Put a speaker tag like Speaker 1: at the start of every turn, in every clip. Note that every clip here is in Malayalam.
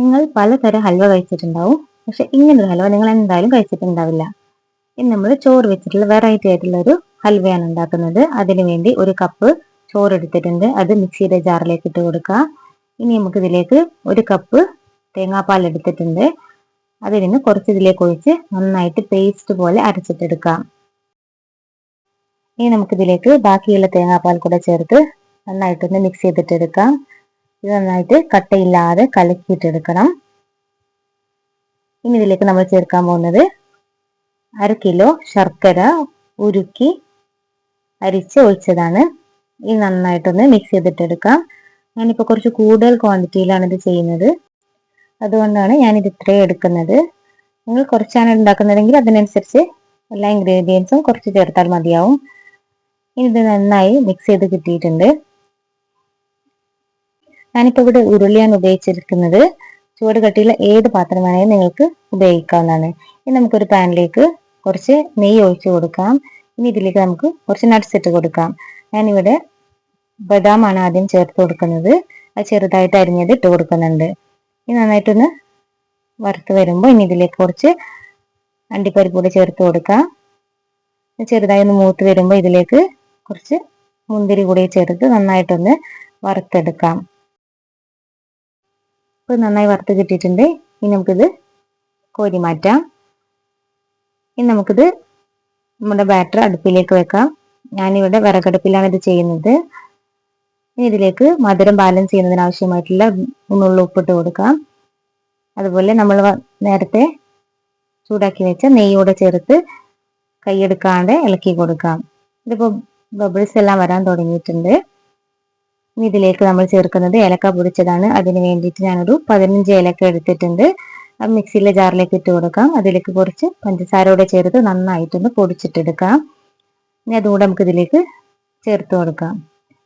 Speaker 1: നിങ്ങൾ പലതരം ഹൽവ കഴിച്ചിട്ടുണ്ടാവും. പക്ഷെ ഇങ്ങനൊരു ഹൽവ നിങ്ങൾ എന്തായാലും കഴിച്ചിട്ടുണ്ടാവില്ല. ഇനി നമ്മൾ ചോറ് വെച്ചിട്ടുള്ള വെറൈറ്റി ആയിട്ടുള്ള ഒരു ഹൽവയാണ് ഉണ്ടാക്കുന്നത്. അതിനു വേണ്ടി ഒരു കപ്പ് ചോറ് എടുത്തിട്ടുണ്ട്. അത് മിക്സിയുടെ ജാറിലേക്ക് ഇട്ട് കൊടുക്കുക. ഇനി നമുക്ക് ഇതിലേക്ക് ഒരു കപ്പ് തേങ്ങാപ്പാൽ എടുത്തിട്ടുണ്ട്. അതിൽ നിന്ന് കുറച്ച് ഇതിലേക്ക് ഒഴിച്ച് നന്നായിട്ട് പേസ്റ്റ് പോലെ അരച്ചിട്ടെടുക്കാം ഇനി നമുക്കിതിലേക്ക് ബാക്കിയുള്ള തേങ്ങാപ്പാൽ കൂടെ ചേർത്ത് നന്നായിട്ടൊന്ന് മിക്സ് ചെയ്തിട്ടെടുക്കാം. ഇത് നന്നായിട്ട് കട്ടയില്ലാതെ കലക്കിയിട്ടെടുക്കണം. ഇനി ഇതിലേക്ക് നമ്മൾ ചേർക്കാൻ പോകുന്നത് അര കിലോ ശർക്കര ഉരുക്കി അരിച്ച് ഒഴിച്ചതാണ്. ഇത് നന്നായിട്ടൊന്ന് മിക്സ് ചെയ്തിട്ടെടുക്കാം. ഞാനിപ്പോൾ കുറച്ച് കൂടുതൽ ക്വാണ്ടിറ്റിയിലാണ് ഇത് ചെയ്യുന്നത്. അതുകൊണ്ടാണ് ഞാനിത് ഇത്രയും എടുക്കുന്നത്. നിങ്ങൾ കുറച്ചാണ് ഉണ്ടാക്കുന്നതെങ്കിൽ അതിനനുസരിച്ച് എല്ലാ ഇൻഗ്രീഡിയൻസും കുറച്ച് ചേർത്താൽ മതിയാവും. ഇനി ഇത് നന്നായി മിക്സ് ചെയ്ത് കിട്ടിയിട്ടുണ്ട്. ഞാനിപ്പോൾ ഇവിടെ ഉരുളിയാണ് ഉപയോഗിച്ചിരിക്കുന്നത്. ചുവട് കട്ടിയുള്ള ഏത് പാത്രം വേണമെങ്കിലും നിങ്ങൾക്ക് ഉപയോഗിക്കാവുന്നതാണ്. ഇനി നമുക്കൊരു പാനിലേക്ക് കുറച്ച് നെയ്യ് ഒഴിച്ചു കൊടുക്കാം. ഇനി ഇതിലേക്ക് നമുക്ക് കുറച്ച് നട്ട്സ് ഇട്ട് കൊടുക്കാം. ഞാനിവിടെ ബദാമാണ് ആദ്യം ചേർത്ത് കൊടുക്കുന്നത്. അത് ചെറുതായിട്ട് അരിഞ്ഞത് ഇട്ട് കൊടുക്കുന്നുണ്ട്. ഇനി നന്നായിട്ടൊന്ന് വറുത്ത് വരുമ്പോൾ ഇനി ഇതിലേക്ക് കുറച്ച് അണ്ടിപ്പരിപ്പ് കൂടെ ചേർത്ത് കൊടുക്കാം. ചെറുതായി ഒന്ന് മൂത്ത് വരുമ്പോൾ ഇതിലേക്ക് കുറച്ച് മുന്തിരി കൂടി ചേർത്ത് നന്നായിട്ടൊന്ന് വറുത്തെടുക്കാം. ഇപ്പോൾ നന്നായി വറുത്ത് കിട്ടിയിട്ടുണ്ട്. ഇനി നമുക്കിത് കോരി മാറ്റാം. ഇനി നമുക്കിത് നമ്മുടെ ബാറ്റർ അടുപ്പിലേക്ക് വെക്കാം. ഞാനിവിടെ വിറകടുപ്പിലാണ് ഇത് ചെയ്യുന്നത്. ഇനി ഇതിലേക്ക് മധുരം ബാലൻസ് ചെയ്യുന്നതിന് ആവശ്യമായിട്ടുള്ള നുള്ള ഉപ്പിട്ട് കൊടുക്കാം. അതുപോലെ നമ്മൾ നേരത്തെ ചൂടാക്കി വെച്ച നെയ്യോടെ ചേർത്ത് കൈയെടുക്കാണ്ട് ഇളക്കി കൊടുക്കാം. ഇതിപ്പോൾ ബബിൾസ് എല്ലാം വരാൻ തുടങ്ങിയിട്ടുണ്ട്. ഇനി ഇതിലേക്ക് നമ്മൾ ചേർക്കുന്നത് ഏലക്ക പൊടിച്ചതാണ്. അതിന് വേണ്ടിയിട്ട് ഞാനൊരു പതിനഞ്ച് ഏലക്ക എടുത്തിട്ടുണ്ട്. മിക്സിയിലെ ജാറിലേക്ക് ഇട്ട് കൊടുക്കാം. അതിലേക്ക് കുറച്ച് പഞ്ചസാരയോടെ ചേർത്ത് നന്നായിട്ടൊന്ന് പൊടിച്ചിട്ടെടുക്കാം. ഇനി അതുകൂടെ നമുക്ക് ഇതിലേക്ക് ചേർത്ത് കൊടുക്കാം.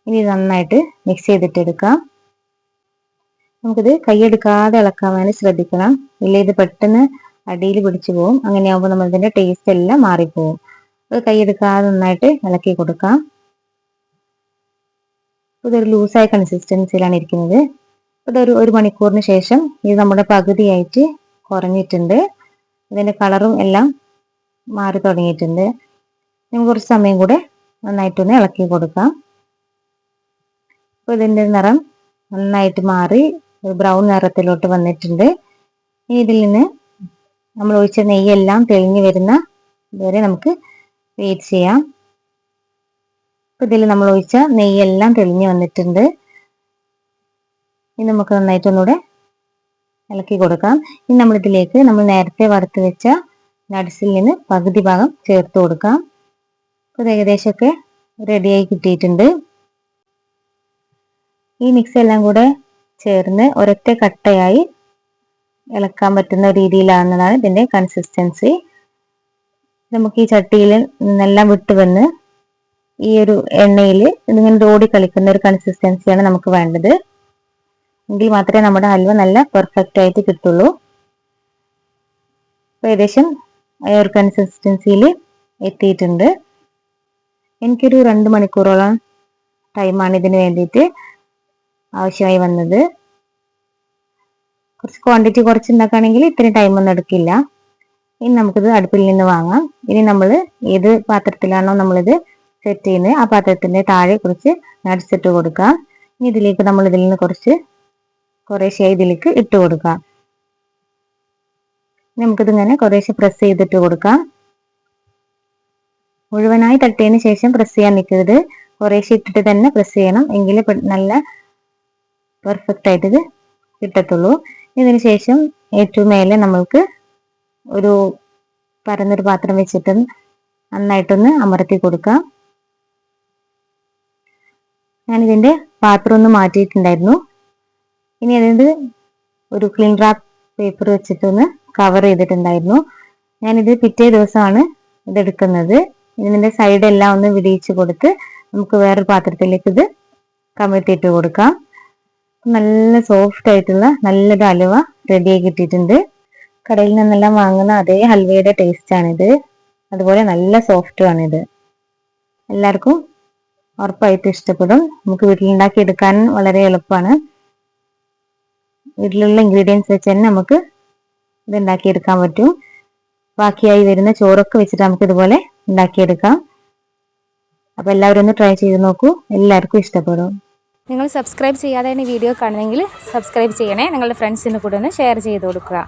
Speaker 1: ഇനി നന്നായിട്ട് മിക്സ് ചെയ്തിട്ടെടുക്കാം. നമുക്കിത് കൈയെടുക്കാതെ ഇളക്കാൻ വേണ്ടി ശ്രദ്ധിക്കണം. ഇല്ല ഇത് പെട്ടെന്ന് അടിയിൽ പിടിച്ചു പോകും അങ്ങനെയാകുമ്പോൾ നമ്മൾ ഇതിന്റെ ടേസ്റ്റ് എല്ലാം മാറിപ്പോവും. അത് കൈയെടുക്കാതെ നന്നായിട്ട് ഇളക്കി കൊടുക്കാം. ഇതൊരു ലൂസായ കൺസിസ്റ്റൻസിയിലാണ് ഇരിക്കുന്നത്. ഇതൊരു ഒരു മണിക്കൂറിന് ശേഷം ഇത് നമ്മുടെ പകുതിയായിട്ട് കുറഞ്ഞിട്ടുണ്ട്. ഇതിന്റെ കളറും എല്ലാം മാറി തുടങ്ങിയിട്ടുണ്ട്. നമുക്ക് കുറച്ച് സമയം കൂടെ നന്നായിട്ടൊന്ന് ഇളക്കി കൊടുക്കാം. അപ്പോൾ ഇതിന്റെ നിറം നന്നായിട്ട് മാറി ഒരു ബ്രൗൺ നിറത്തിലോട്ട് വന്നിട്ടുണ്ട്. ഇനി ഇതിൽ നിന്ന് നമ്മൾ ഒഴിച്ച നെയ്യെല്ലാം തെളിഞ്ഞു വരുന്ന വരെ നമുക്ക് വെയിറ്റ് ചെയ്യാം. ഇതിൽ നമ്മൾ ഒഴിച്ച നെയ്യെല്ലാം തെളിഞ്ഞു വന്നിട്ടുണ്ട്. ഇനി നമുക്ക് നന്നായിട്ട് ഒന്നുകൂടെ ഇളക്കി കൊടുക്കാം. ഇനി നമ്മളിതിലേക്ക് നമ്മൾ നേരത്തെ വറുത്ത് വെച്ച നട്സിൽ നിന്ന് പകുതി ഭാഗം ചേർത്ത് കൊടുക്കാം. ഇത് ഏകദേശമൊക്കെ റെഡിയായി കിട്ടിയിട്ടുണ്ട്. ഈ മിക്സ് എല്ലാം കൂടെ ചേർന്ന് ഒരൊറ്റ കട്ടയായി ഇളക്കാൻ പറ്റുന്ന രീതിയിലാണെന്നതാണ് ഇതിന്റെ കൺസിസ്റ്റൻസി നമുക്ക് ഈ ചട്ടിയിൽ നിന്നെല്ലാം വിട്ട് വന്ന് ഈ ഒരു എണ്ണയിൽ ഇതിങ്ങനെ ഓടി കളിക്കുന്ന ഒരു കൺസിസ്റ്റൻസിയാണ് നമുക്ക് വേണ്ടത്. എങ്കിൽ മാത്രമേ നമ്മുടെ ഹൽവ നല്ല പെർഫെക്റ്റ് ആയിട്ട് കിട്ടുള്ളൂ. ഏകദേശം ആ ഒരു കൺസിസ്റ്റൻസിയിൽ എത്തിയിട്ടുണ്ട്. എനിക്കൊരു രണ്ട് മണിക്കൂറോളം ടൈമാണ് ഇതിന് വേണ്ടിയിട്ട് ആവശ്യമായി വന്നത്. കുറച്ച് ക്വാണ്ടിറ്റി കുറച്ച് ഉണ്ടാക്കുകയാണെങ്കിൽ ഇത്രയും ടൈമൊന്നും എടുക്കില്ല. ഇനി നമുക്കിത് അടുപ്പിൽ നിന്ന് വാങ്ങാം. ഇനി നമ്മൾ ഏത് പാത്രത്തിലാണോ നമ്മളിത് സെറ്റ് ചെയ്യുന്നത് ആ പാത്രത്തിന്റെ താഴെ കുറച്ച് നട്സ് ഇട്ട് കൊടുക്കുക ഇനി ഇതിലേക്ക് നമ്മൾ ഇതിൽ നിന്ന് കുറച്ച് കുറേശ്ശെ ഇതിലേക്ക് ഇട്ട് കൊടുക്കാം. നമുക്കിതിങ്ങനെ കുറേശ്ശെ പ്രസ് ചെയ്തിട്ട് കൊടുക്കാം. മുഴുവനായി തട്ടിയതിന് ശേഷം പ്രസ് ചെയ്യാൻ നിൽക്കരുത്. കുറേശ്ശെ ഇട്ടിട്ട് തന്നെ പ്രസ് ചെയ്യണം. എങ്കിൽ നല്ല പെർഫെക്റ്റ് ആയിട്ട് ഇത് കിട്ടത്തുള്ളൂ. ഇതിന് ശേഷം ഏറ്റവും മേലെ നമ്മൾക്ക് ഒരു പരന്നൊരു പാത്രം വെച്ചിട്ട് നന്നായിട്ടൊന്ന് അമർത്തി കൊടുക്കാം. ഞാനിതിന്റെ പാത്രം ഒന്ന് മാറ്റിയിട്ടുണ്ടായിരുന്നു. ഇനി അതിന് ഒരു ക്ലീൻ റാപ്പ് പേപ്പർ വെച്ചിട്ടൊന്ന് കവർ ചെയ്തിട്ടുണ്ടായിരുന്നു. ഞാനിത് പിറ്റേ ദിവസമാണ് ഇതെടുക്കുന്നത്. ഇതിന്റെ സൈഡെല്ലാം ഒന്ന് വിടിയിച്ച് കൊടുത്ത് നമുക്ക് വേറൊരു പാത്രത്തിലേക്ക് ഇത് കമഴ്ത്തിയിട്ട് കൊടുക്കാം. നല്ല സോഫ്റ്റ് ആയിട്ടുള്ള നല്ലൊരു അലുവ റെഡിയായി കിട്ടിയിട്ടുണ്ട്. കടയിൽ നിന്നെല്ലാം വാങ്ങുന്ന അതേ ഹൽവയുടെ ടേസ്റ്റ് ആണിത്. അതുപോലെ നല്ല സോഫ്റ്റും ആണിത്. എല്ലാവർക്കും ഉറപ്പായിട്ട് ഇഷ്ടപ്പെടും. നമുക്ക് വീട്ടിലുണ്ടാക്കി എടുക്കാൻ വളരെ എളുപ്പമാണ്. വീട്ടിലുള്ള ഇൻഗ്രീഡിയൻസ് വെച്ച് തന്നെ നമുക്ക് ഇത് ഉണ്ടാക്കിയെടുക്കാൻ പറ്റും. ബാക്കിയായി വരുന്ന ചോറൊക്കെ വെച്ചിട്ട് നമുക്ക് ഇതുപോലെ ഉണ്ടാക്കിയെടുക്കാം. അപ്പൊ എല്ലാവരും ഒന്ന് ട്രൈ ചെയ്ത് നോക്കൂ. എല്ലാവർക്കും ഇഷ്ടപ്പെടും.
Speaker 2: നിങ്ങൾ സബ്സ്ക്രൈബ് ചെയ്യാതെ വീഡിയോ കാണുന്നെങ്കിൽ സബ്സ്ക്രൈബ് ചെയ്യണേ. നിങ്ങളുടെ ഫ്രണ്ട്സിന് കൂടെ ഒന്ന് ഷെയർ ചെയ്ത് കൊടുക്കുക.